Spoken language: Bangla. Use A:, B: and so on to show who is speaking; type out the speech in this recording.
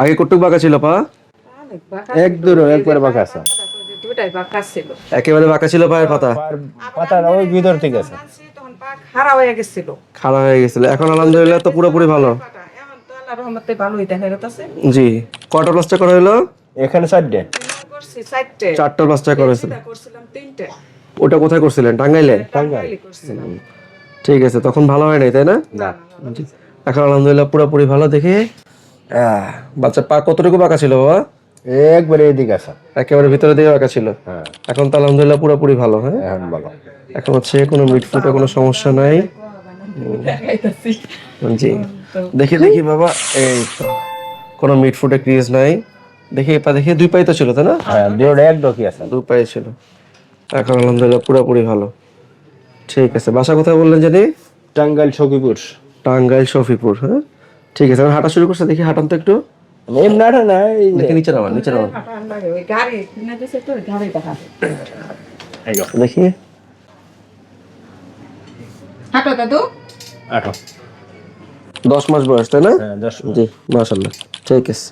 A: আগে কটুক বাঁকা ছিল পা?
B: এক দূর একবার বাঁকা আছে।
C: দুটাই বাঁকা ছিল
A: একেবারে বাঁকা ছিল পায়ের পাতা?
B: পাতার ওই ভিতর থেকে আছে।
C: আনছি, তখন পা খাড়া হয়ে গেছিল।
A: খারাপ হয়ে গেছিল এখন আলহামদুলিল্লাহ তো পুরোপুরি ভালো।
C: রহমতে ভালোই দেখা যাচ্ছে
A: জি। কটা প্লাস্টার করা হলো?
B: এখানে চারটে।
C: চারটা
A: প্লাস্টার করেছিল ওটা কোথায় করছিলেন? টাঙ্গাইলে? ঠিক আছে তখন ভালো হয় নাই তাই না? এখন আলহামদুলিল্লাহ পুরোপুরি ভালো দেখে আহ, বাচ্চার পা কতটুকু বাঁকা ছিল বাবা?
B: একবারে এদিকে আসা
A: একেবারে ভিতরে দিকে বাঁকা ছিল?
B: হ্যাঁ।
A: এখন তো আলহামদুলিল্লাহ পুরোপুরি ভালো হ্যাঁ?
B: এখন ভালো।
A: এখন হচ্ছে কোনো মিটফুটে কোনো সমস্যা নাই। জি। দেখি দেখি বাবা এই তো। কোনো মিটফুটে ক্রিজ নাই। দেখি পা দেখি দুই পাই তো ছিল তাই না?
B: হ্যাঁ দুটো এক ডকি আছে।
A: দুই পাই ছিল। এখন আলহামদুলিল্লাহ পুরোপুরি ভালো। ঠিক আছে বাসা কোথায় বললেন জানি?
B: টাঙ্গাইল সখীপুর।
A: টাঙ্গাইল শফিপুর হ্যাঁ? ঠিক আছে এখন হাঁটা শুরু করছে দেখি হাঁটান তো একটু।
B: না
A: নিচে নামান নামান। দেখি।
C: হাঁটো দাদু।
B: আঠো
A: দশ মাস বয়স তাই না?
B: হ্যাঁ
A: জি ঠিক আছে।